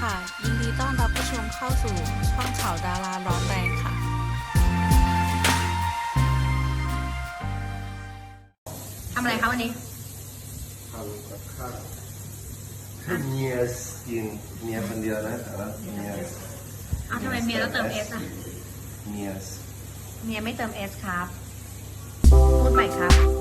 ค่ะ ยินดีต้อนรับผู้ชมเข้าสู่ช่องข่าวดาราร้อนแรงค่ะ ทำอะไรคะวันนี้ ทำกับข้าวเมียสกินเมียคนเดียวนะแต่ว่าเมียสอ้าวทำไมเมียแล้วเติมเอสอะ เมียสเมียไม่เติมเอสครับ พูดใหม่ครับ